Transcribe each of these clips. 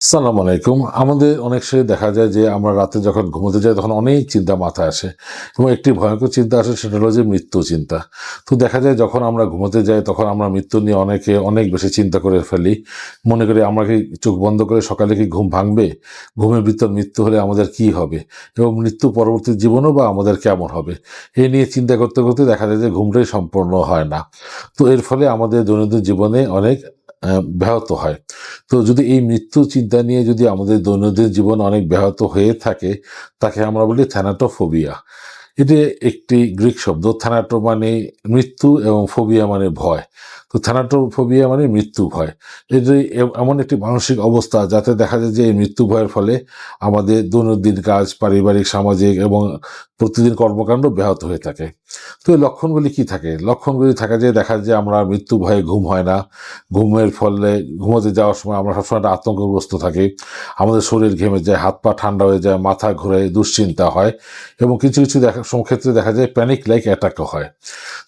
সালাম আলাইকুম। আমাদের অনেক সময় দেখা যায় যে আমরা রাতে যখন ঘুমোতে যাই তখন অনেক চিন্তা মাথায় আসে এবং একটি ভয়ঙ্কর চিন্তা আসে, সেটা হলো যে মৃত্যু চিন্তা। তো দেখা যায় যখন আমরা ঘুমোতে যাই তখন আমরা মৃত্যু নিয়ে অনেকে অনেক বেশি চিন্তা করে ফেলি। মনে করি আমরা কি চোখ বন্ধ করে সকালে কি ঘুম ভাঙবে? ঘুমের ভিতর মৃত্যু হলে আমাদের কি হবে? এবং মৃত্যু পরবর্তী জীবনও বা আমাদের কেমন হবে? এই নিয়ে চিন্তা করতে করতে দেখা যায় যে ঘুমটাই সম্পূর্ণ হয় না। তো এর ফলে আমাদের দৈনন্দিন জীবনে অনেক ব্যাহত হয়। তো যদি এই মৃত্যু চিন্তা নিয়ে যদি আমাদের দৈনন্দিন জীবন অনেক ব্যাহত হয়ে থাকে, তাকে আমরা বলি থ্যানাটোফোবিয়া। এটি একটি গ্রিক শব্দ। থ্যানাটো মানে মৃত্যু এবং ফোবিয়া মানে ভয়। তো থ্যানাটোফোবিয়া মানে মৃত্যু ভয়। এটি এমন একটি মানসিক অবস্থা যাতে দেখা যায় যে এই মৃত্যু ভয়ের ফলে আমাদের দৈনন্দিন কাজ, পারিবারিক, সামাজিক এবং প্রতিদিন কর্মকাণ্ড ব্যাহত হয়ে থাকে। তো এই লক্ষণগুলি কি থাকে? লক্ষণগুলি থাকে যে দেখা যায় আমরা মৃত্যু ভয়ে ঘুম হয় না। ঘুমের ফলে ঘুমোতে যাওয়ার সময় আমরা সবসময় একটা আতঙ্কগ্রস্ত থাকি। আমাদের শরীর ঘেমে যায়, হাত পা ঠান্ডা হয়ে যায়, মাথা ঘুরে দুশ্চিন্তা হয় এবং কিছু কিছু দেখা ক্ষেত্রে দেখা যায় প্যানিক লাইক অ্যাটাকও হয়।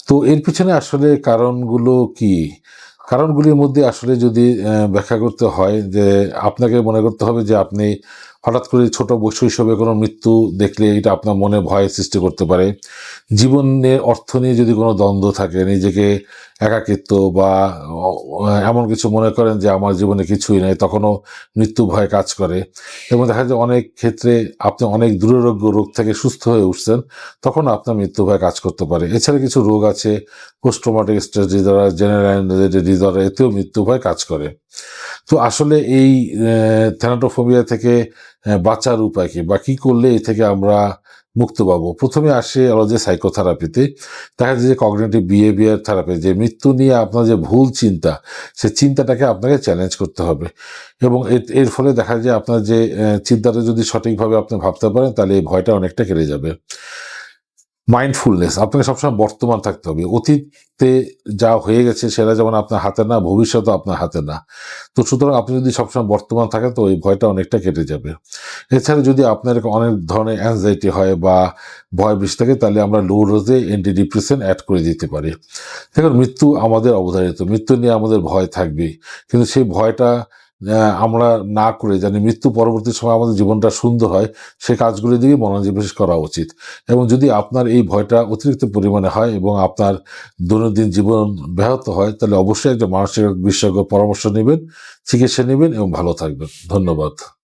তো এর পিছনে আসলে কারণগুলো কি? কারণগুলির মধ্যে আসলে যদি ব্যাখ্যা করতে হয় যে আপনাকে মনে করতে হবে যে আপনি হঠাৎ করে ছোট বৈ- শৈশবে কোনো মৃত্যু দেখলে এটা আপনার মনে ভয় সৃষ্টি করতে পারে। জীবনের অর্থ নিয়ে যদি কোনো দ্বন্দ্ব থাকে, নিজেকে একাকিত্ব বা এমন কিছু মনে করেন যে আমার জীবনে কিছুই নেই, তখনও মৃত্যু ভয় কাজ করে। এবং দেখা যায় অনেক ক্ষেত্রে আপনি অনেক দুরারোগ্য রোগ থেকে সুস্থ হয়ে উঠছেন, তখন আপনার মৃত্যু ভয় কাজ করতে পারে। এছাড়া কিছু রোগ আছে posttraumatic stress disorder, general disorder, এতেও মৃত্যু ভয় কাজ করে। তো আসলে এই থ্যানাটোফোবিয়া থেকে বাঁচার উপায় কি বা কী করলে এই থেকে আমরা মুক্ত পাবো? প্রথমে আসে যে সাইকোথেরাপিতে। দেখা যায় যে কগনেটিভ বিহেভিয়ার থেরাপি, যে মৃত্যু নিয়ে আপনার যে ভুল চিন্তা, সে চিন্তাটাকে আপনাকে চ্যালেঞ্জ করতে হবে। এবং এর- ফলে দেখা যায় আপনার যে চিন্তাটা যদি সঠিকভাবে আপনি ভাবতে পারেন, তাহলে এই ভয়টা অনেকটা কেটে যাবে। মাইন্ডফুলনেস আপনাকে সবসময় বর্তমান থাকতে হবে। অতীতে যা হয়ে গেছে সেটা যেমন আপনার হাতে না ভবিষ্যৎও আপনার হাতে না। তো সুতরাং আপনি যদি সবসময় বর্তমান থাকেন, তো ওই ভয়টা অনেকটা কেটে যাবে। এছাড়া যদি আপনার অনেক ধরনের অ্যাংজাইটি হয় বা ভয় বেশি থাকে, তাহলে আমরা লো ডোজে অ্যান্টি ডিপ্রেশন অ্যাড করে দিতে পারি। দেখুন, মৃত্যু আমাদের অবধারিত। মৃত্যু নিয়ে আমাদের ভয় থাকবেই। কিন্তু সেই ভয়টা আমরা না করে জানি মৃত্যু পরবর্তী সময় আমাদের জীবনটা সুন্দর হয়, সে কাজগুলি দিকে মনোনিবেশ করা উচিত। এবং যদি আপনার এই ভয়টা অতিরিক্ত পরিমাণে হয় এবং আপনার দৈনন্দিন জীবন ব্যাহত হয়, তাহলে অবশ্যই একটা মানসিক বিশেষজ্ঞ পরামর্শ নেবেন, চিকিৎসা নেবেন এবং ভালো থাকবেন। ধন্যবাদ।